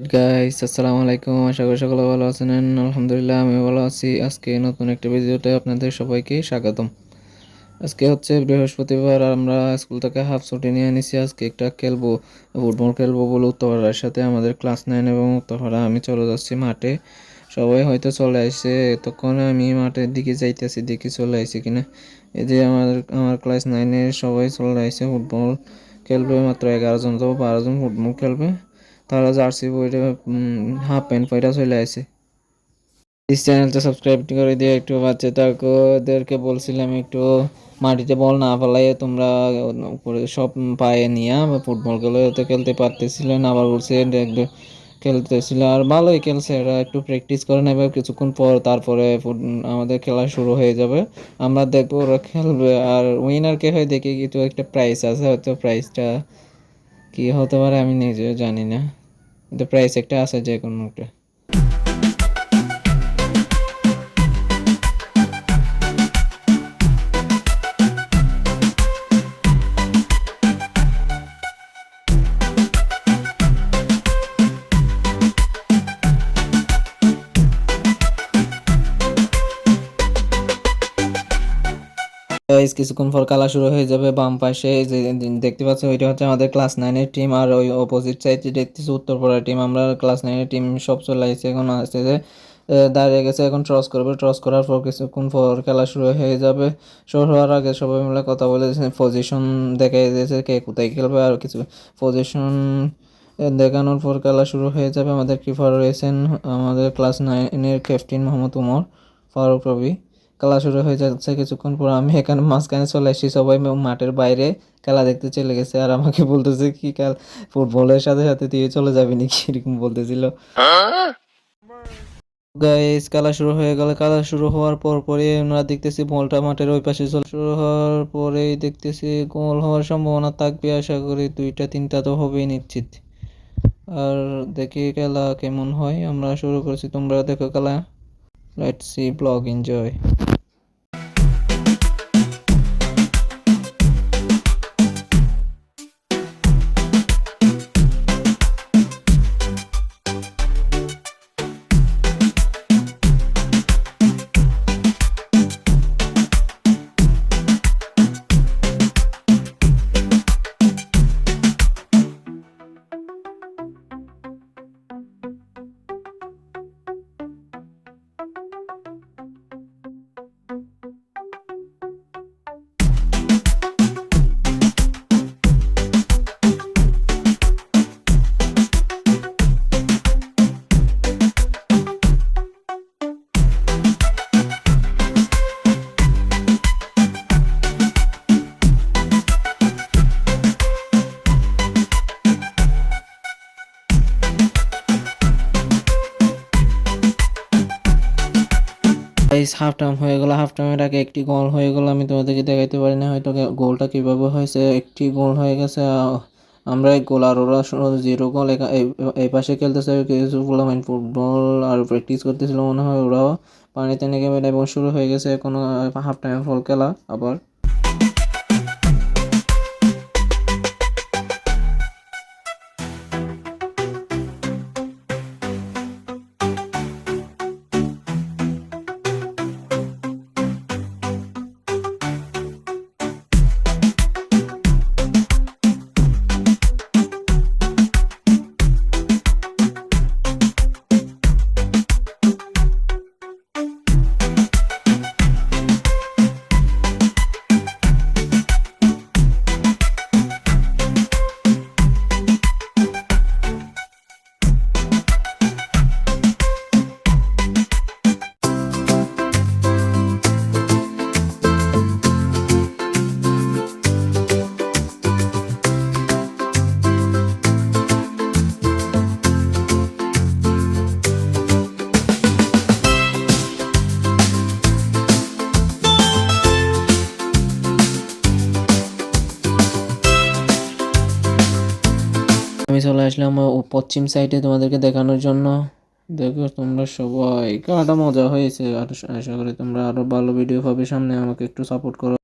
Guys আসসালামু আলাইকুম আশা করি সকলে ভালো আছেন। আলহামদুলিল্লাহ আমি ভালো আছি। আজকে নতুন একটা ভিডিওতে আপনাদের সবাইকে স্বাগতম। আজকে হচ্ছে বৃহস্পতিবার, আমরা স্কুল থেকে হাফ ছুটি নিয়ে নিছি। আজকে একটা খেলব, ফুটবল খেলব বলে উত্তরপাড়ার সাথে আমাদের ক্লাস নাইন এবং উত্তরপাড়া। আমি চলে যাচ্ছি মাঠে। সবাই হয়তো চলে আসছে তখন আমি মাঠের দিকে যাইতেছি, দেখি চলে আসছে কিনা। এই যে আমার আমার ক্লাস নাইনের সবাই চলে আসছে, ফুটবল খেলবে। মাত্র এগারো জন তো বারো জন ফুটবল খেলবে। তারা জার্সি পরে হাফ প্যান্ট পরে চলে আসে এই চ্যানেলটা সাবস্ক্রাইব করে দিয়ে একটু বাচ্চাটাকে বলছিলাম একটু, মাটিতে বল না ফেলাই তোমরা, উপরে সব পায়ে নিয়ে ফুটবল খেলে তো খেলতে পারতেছিলেন আবার বলছে খেলতেছিল। আর ভালোই খেলছে এরা, একটু প্র্যাকটিস করে নেবে, কিছুক্ষণ পর তারপরে আমাদের খেলা শুরু হয়ে যাবে। আমরা দেখব ওরা খেলবে, আর উইনার কে হয় দেখি, কিছু একটা প্রাইস আছে, হয়তো প্রাইসটা কি হতে পারে আমি নিজেও জানি না। কিন্তু প্রাইস একটা আছে যে কোনো একটা। গাইস কিছুক্ষণ পর খেলা শুরু হয়ে যাবে বাম পাশে। যে দেখতে পাচ্ছ ওইটা হচ্ছে আমাদের ক্লাস নাইনের টিম আর ওই অপোজিট সাইডে দেখতেছি উত্তরপাড়ার টিম আমরা ক্লাস নাইনের টিম সব চলে আসছে, এখন আসছে যে দাঁড়িয়ে গেছে, এখন ট্রস করবে। ট্রস করার পর কিছুক্ষণ পর খেলা শুরু হয়ে যাবে। শুরু হওয়ার আগে সবাই মিলে কথা বলে পজিশন দেখা দিয়েছে কে কোথায় খেলবে, আর কিছু পজিশন দেখানোর পর খেলা শুরু হয়ে যাবে। আমাদের কিপার রয়েছেন আমাদের ক্লাস নাইনের ক্যাপ্টেন মোহাম্মদ উমর ফারুক রবি। খেলা শুরু হয়ে যাচ্ছে। কিছুক্ষণ পর আমি এখানে মাঝখানে চলে এসেছি সবাই মাঠের বাইরে খেলা দেখতে চলে গেছে। আর আমাকে বলতেছে, কি খেল ফুটবলের সাথে সাথে তুই চলে যাবি নাকি? এরকম বলতেছিল। গাইস খেলা শুরু হয়ে গেল। খেলা শুরু হওয়ার পর পরে আমরা দেখতেছি বলটা মাঠের ওই পাশে চলে শুরু হওয়ার পরেই দেখতেছি গোল হওয়ার সম্ভাবনা থাকবে। আশা করি দুইটা, তিনটা তো হবেই নিশ্চিত। আর দেখি খেলা কেমন হয়। আমরা শুরু করছি। তোমরা দেখো খেলা। Let's see blog enjoy guys half time হয়ে গেল হাফ টাইমের আগে একটি গোল হয়ে গেল, আমি তোমাদেরকে দেখাইতে পারি না হয়তো গোলটা কীভাবে হয়েছে। একটি গোল হয়ে গেছে আমরা গোল আর ওরা জিরো গোল এই পাশে খেলতেছে কিছু ফুলামাইন ফুটবল আর প্র্যাকটিস করতেছিল মনে হয়, ওরাও পানিতে নেমে এবং শুরু হয়ে গেছে কোনো হাফ টাইম ফল খেলা আবার। আমি চলে আসলাম ও পশ্চিম সাইডে তোমাদেরকে দেখানোর জন্য। দেখো তোমরা সবাই কাটা মজা হয়েছে। আর আশা করি তোমরা আরও ভালো ভিডিও পাবে সামনে। আমাকে একটু সাপোর্ট করো।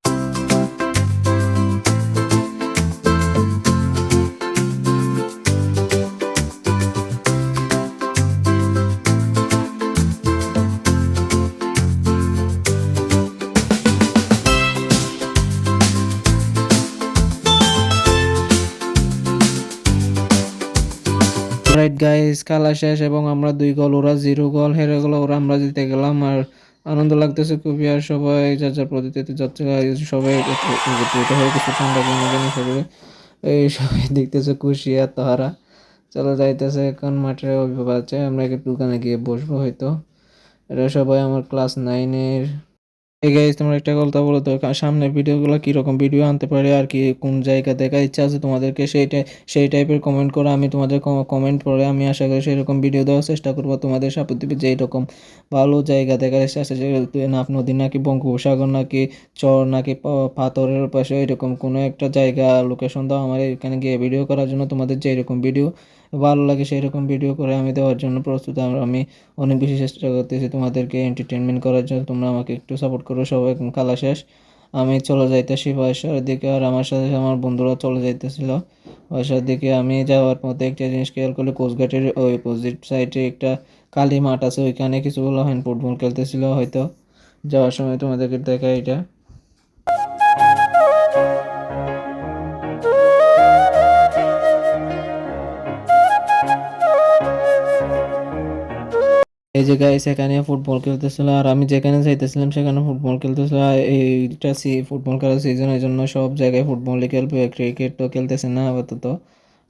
গাইস খেলা শেষ এবং আমরা দুই গোল ওরা জিরো গোল হেরে গেল, ওরা আমরা জিতে গেলাম। আর আনন্দ লাগতেছে খুবই, আর সবাই যার যার পদ্ধতিতে যাচ্ছে সবাই একত্রিত হয়ে কিছু ঠান্ডা কিনে কিনে সবাই এই সবাই দেখতেছে খুশি, আর তাহারা চলো যাইতেছে এখন মাঠে অভিভাবক আছে আমরা একটু দোকানে গিয়ে বসবো হয়তো। এরা সবাই আমার ক্লাস নাইনের গাইজ তোমরা একটা কথা বলো তো সামনে ভিডিওগুলো কীরকম ভিডিও আনতে পারে আর কি, কোন জায়গা দেখার ইচ্ছা আছে তোমাদেরকে সেইটা সেই টাইপের কমেন্ট করো, আমি তোমাদের কমেন্ট পড়ে আমি আশা করি সেরকম ভিডিও দেওয়ার চেষ্টা করব তোমাদের সাপোর্ট দিবে যে এরকম ভালো জায়গা দেখার ইচ্ছা আছে নাফ নদী নাকি বঙ্গোপসাগর নাকি চর নাকি পাথরের পাশে, এরকম কোনো একটা জায়গা লোকেশন দাও আমার, এখানে গিয়ে ভিডিও করার জন্য তোমাদের যে এরকম ভিডিও ভালো লাগে সেই রকম ভিডিও করে আমি দেওয়ার জন্য। প্রস্তুত আর আমি অনেক বেশি চেষ্টা করতেছি তোমাদেরকে এন্টারটেনমেন্ট করার জন্য। তোমরা আমাকে একটু সাপোর্ট করো সবাই খেলা শেষ। আমি চলে যাইতেছি বাসার দিকে আর আমার সাথে আমার বন্ধুরা চলে যাইতেছিল। বাসার দিকে আমি যাওয়ার পথে একটা জিনিস খেয়াল করলে, কোচঘাটের ওই অপোজিট সাইডে একটা কালী মাঠ আছে, ওইখানে কিছুগুলো হ্যান্ড ফুটবল খেলতেছিল হয়তো। যাওয়ার সময় তোমাদেরকে দেখা এটা। এই যে গাইস এখানে ফুটবল খেলতেছিল আর আমি যেখানে যাইতেছিলাম সেখানে ফুটবল খেলতেছিল। এইটা সি ফুটবল খেলার সিজন এই জন্য সব জায়গায় ফুটবলই খেলবে ক্রিকেট তো খেলতেছে না আপাতত।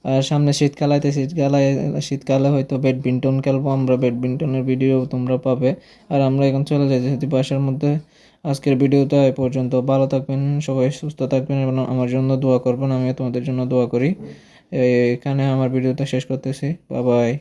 আর সামনে শীতকালাইতে শীতকালায় শীতকালে হয়তো ব্যাডমিন্টন খেলব, আমরা ব্যাডমিন্টনের ভিডিও তোমরা পাবে। আর আমরা এখন চলে যাই যেহেতু বাসার মধ্যে। আজকের ভিডিওটা এই পর্যন্ত, ভালো থাকবেন, সবাই সুস্থ থাকবেন এবং আমার জন্য দোয়া করবেন, আমিও তোমাদের জন্য দোয়া করি। এখানে আমার ভিডিওটা শেষ করতেছি বাই বাই